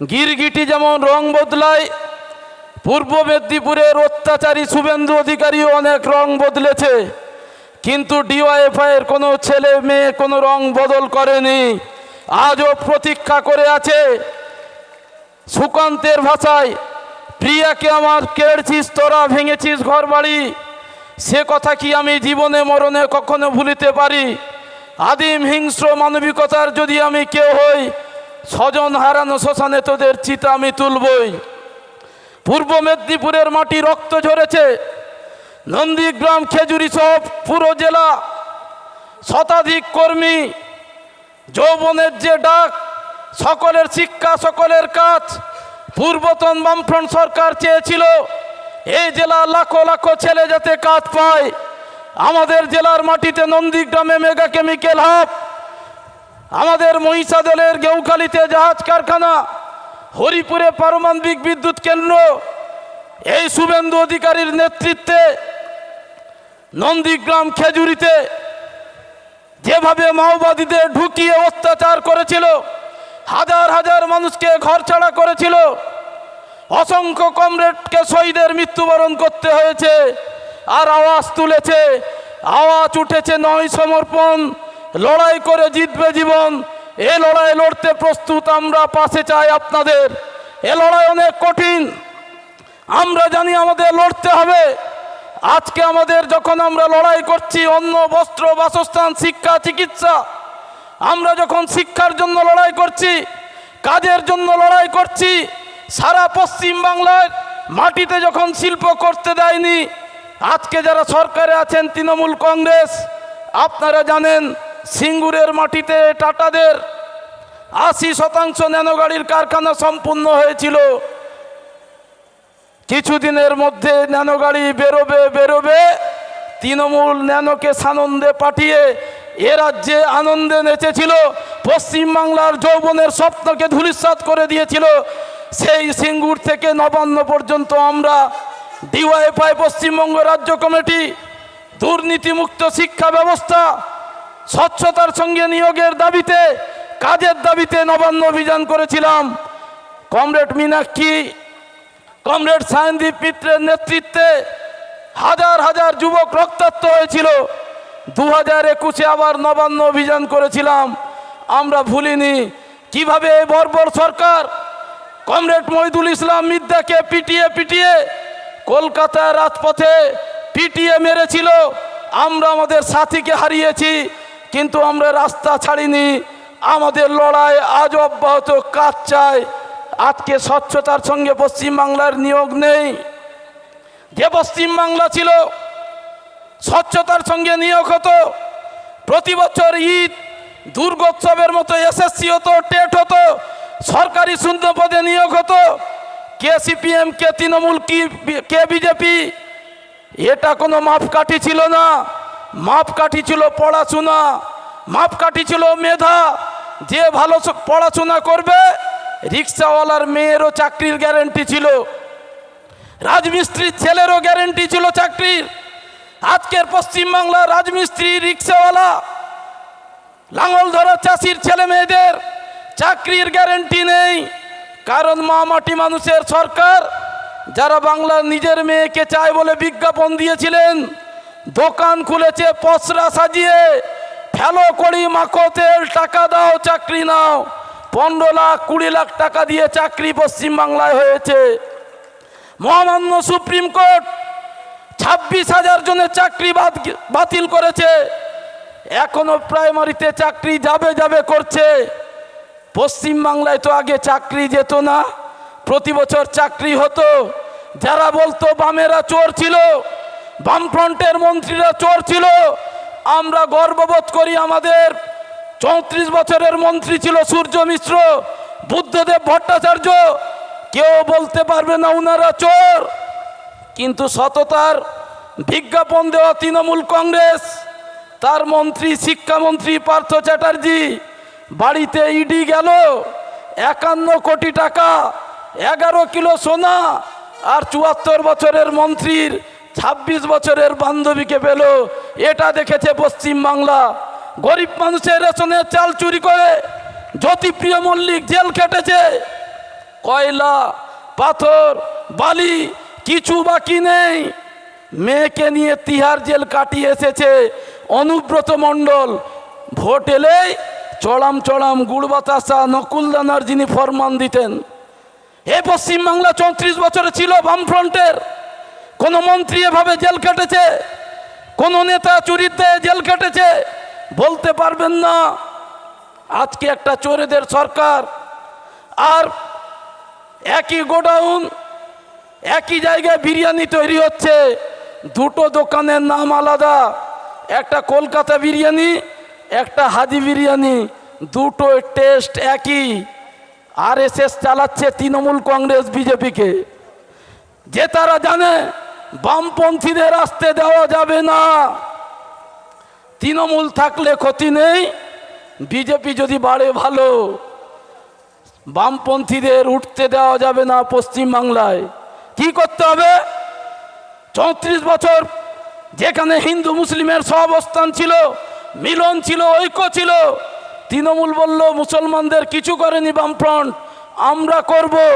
গিরগিটি যেমন রং বদলায়, পূর্ব মেদিনীপুরের অত্যাচারী শুভেন্দু অধিকারীও অনেক রং বদলেছে। কিন্তু ডিওয়াইএফআইয়ের কোনো ছেলে মেয়ে কোনো রং বদল করেনি। আজও প্রতীক্ষা করে আছে সুকান্তের ভাষায়, প্রিয়াকে আমার কেড়েছিস, তোরা ভেঙেছিস ঘর বাড়ি সে কথা কি আমি জীবনে, মরণে কখনো ভুলিতে পারি? আদিম হিংস্র মানবিকতার যদি আমি কেউ হই স্বজন হারানো শ্মশানে তোদের চিতা আমি তুলবই। পূর্ব মেদিনীপুরের মাটি রক্ত ঝরেছে। নন্দীগ্রাম, খেজুরি সব পুরো জেলা। শতাধিক কর্মী, যৌবনের যে ডাক, সকলের শিক্ষা, সকলের কাজ। পূর্বতন বামফ্রন্ট সরকার চেয়েছিল, এই জেলা লাখো লাখো ছেলে যাতে কাজ পায়। আমাদের জেলার মাটিতে নন্দীগ্রামে মেগা কেমিক্যাল হাব। আমাদের মহিষাদলের গেউখালিতে জাহাজ কারখানা, হরিপুরে পারমাণবিক বিদ্যুৎ কেন্দ্র, এই শুভেন্দু অধিকারীর নেতৃত্বে নন্দীগ্রাম খেজুরিতে যেভাবে মাওবাদীদের ঢুকিয়ে অত্যাচার করেছিল, হাজার হাজার মানুষকে ঘর ছাড়া করেছিল, অসংখ্য কমরেডকে শহীদের মৃত্যুবরণ করতে হয়েছে, আর আওয়াজ তুলেছে, আওয়াজ উঠেছে নয় সমর্পণ লড়াই করে জিতবে জীবন। এ লড়াই লড়তে প্রস্তুত আমরা, পাশে চাই আপনাদের। এ লড়াই অনেক কঠিন। আমরা জানি আমাদের লড়তে হবে। আজকে আমাদের যখন আমরা লড়াই করছি, অন্ন, বস্ত্র, বাসস্থান, শিক্ষা, চিকিৎসা, আমরা যখন শিক্ষার জন্য লড়াই করছি, কাজের জন্য লড়াই করছি, সারা পশ্চিম বাংলার মাটিতে যখন শিল্প করতে দেয়নি, আজকে যারা সরকারে আছেন, তৃণমূল কংগ্রেস, আপনারা জানেন সিঙ্গুরের মাটিতে টাটাদের আশি শতাংশ ন্যানো গাড়ির কারখানা সম্পূর্ণ হয়েছিল। কিছুদিনের মধ্যে ন্যানো গাড়ি বেরোবে বেরোবে। তৃণমূল ন্যানোকে সানন্দে পাঠিয়ে এ রাজ্যে আনন্দে নেচেছিল। পশ্চিমবাংলার যৌবনের স্বপ্নকে ধূলিসাৎ করে দিয়েছিল। সেই সিঙ্গুর থেকে নবান্ন পর্যন্ত আমরা ডিওয়াইফাই পশ্চিমবঙ্গ রাজ্য কমিটি, দুর্নীতিমুক্ত শিক্ষা ব্যবস্থা স্বচ্ছতার সঙ্গে নিয়োগের দাবিতে, কাজের দাবিতে নবান্ন অভিযান করেছিলাম। কমরেড মীনাক্ষী, কমরেড সায়নদীপ মিত্রের নেতৃত্বে হাজার হাজার যুবক রক্তাক্ত হয়েছিল। দু হাজার একুশে আবার নবান্ন অভিযান করেছিলাম। আমরা ভুলিনি। কীভাবে এই বর্বর সরকার? কমরেড মহিদুল ইসলাম মিদ্দাকে পিটিয়ে পিটিয়ে কলকাতার রাজপথে পিটিয়ে মেরেছিল। আমরা আমাদের সাথীকে হারিয়েছি। কিন্তু আমরা রাস্তা ছাড়িনি। আমাদের লড়াই আজ অব্যাহত, কাজ চায় আজকে স্বচ্ছতার সঙ্গে পশ্চিমবাংলার নিয়োগ নেই। যে পশ্চিমবাংলা ছিল, স্বচ্ছতার সঙ্গে নিয়োগ হতো। প্রতি বছর ঈদ, দুর্গোৎসবের মতো এসএসসি হতো, টেট হতো। সরকারি শূন্য পদে নিয়োগ হতো। কে সিপিএম, কে তৃণমূল, কি কে বিজেপি, এটা কোনো মাপকাঠি ছিল না। মাপকাঠি ছিল পড়াশোনা মাপকাঠি ছিল মেধা। যে ভালো পড়াশোনা করবে, রিক্সাওয়ালার মেয়েরও চাকরির গ্যারেন্টি ছিল। রাজমিস্ত্রির ছেলেরও গ্যারেন্টি ছিল চাকরির। আজকের পশ্চিমবাংলার রাজমিস্ত্রি, রিক্সাওয়ালা লাঙল ধরা চাষির ছেলে মেয়েদের চাকরির গ্যারেন্টি নেই। কারণ মা মাটি মানুষের সরকার, যারা বাংলার নিজের মেয়েকে চায় বলে বিজ্ঞাপন দিয়েছিলেন দোকান খুলেছে, পসরা সাজিয়ে। ফেলো করি মাখো তেল টাকা দাও, চাকরি নাও। পনেরো লাখ, কুড়ি লাখ টাকা দিয়ে চাকরি পশ্চিমবাংলায় হয়েছে। মহামান্য সুপ্রিম কোর্ট ছাব্বিশ হাজার জনের চাকরি বাতিল করেছে। এখনও প্রাইমারিতে চাকরি যাবে যাবে করছে। পশ্চিমবাংলায় তো আগে চাকরি যেত না, প্রতি বছর চাকরি হতো। যারা বলতো বামেরা চোর ছিল বামফ্রন্টের মন্ত্রীরা চোর ছিল। আমরা গর্ববোধ করি আমাদের চৌত্রিশ বছরের মন্ত্রী ছিল সূর্য মিশ্র, বুদ্ধদেব ভট্টাচার্য। কেউ বলতে পারবে না উনারা চোর, কিন্তু সততার বিজ্ঞাপন দেওয়া তৃণমূল কংগ্রেস। তার মন্ত্রী, শিক্ষামন্ত্রী পার্থ চ্যাটার্জি, বাড়িতে ইডি গেল, একান্ন কোটি টাকা, এগারো কিলো সোনা আর চুয়াত্তর বছরের মন্ত্রীর ছাব্বিশ বছরের বান্ধবীকে পেল। এটা দেখেছে পশ্চিমবাংলা গরিব মানুষের রেশনের চাল চুরি করে জ্যোতিপ্রিয় মল্লিক জেল কেটেছে কয়লা, পাথর, বালি, কিছু বাকি নেই। মেয়েকে নিয়ে তিহার জেল কাটিয়ে এসেছে অনুব্রত মণ্ডল। ভোট এলেই চড়াম চড়াম গুড় বাতাসা নকুলদানার যিনি ফরমান দিতেন। এ পশ্চিমবাংলা চৌত্রিশ বছরে ছিল বামফ্রন্টের। কোনো মন্ত্রী এভাবে জেল কেটেছে? কোনো নেতা চুরিতে জেল কেটেছে? বলতে পারবেন না। আজকে একটা চোরেদের সরকার, আর একই গোডাউন, একই জায়গায় বিরিয়ানি তৈরি হচ্ছে। দুটো দোকানের নাম আলাদা, একটা কলকাতা বিরিয়ানি, একটা হাজি বিরিয়ানি, দুটো টেস্ট একই। আর এস এস চালাচ্ছে তৃণমূল কংগ্রেস, বিজেপিকে। যে তারা জানে বামপন্থীদের আসতে দেওয়া যাবে না। তৃণমূল থাকলে ক্ষতি নেই, বিজেপি যদি বাড়ে ভালো, বামপন্থীদের উঠতে দেওয়া যাবে না পশ্চিমবাংলায়। কি করতে হবে? চৌত্রিশ বছর যেখানে হিন্দু মুসলিমের সহাবস্থান ছিল, মিলন ছিল, ঐক্য ছিল, তৃণমূল বলল, মুসলমানদের কিছু করেনি বামফ্রন্ট, আমরা করব।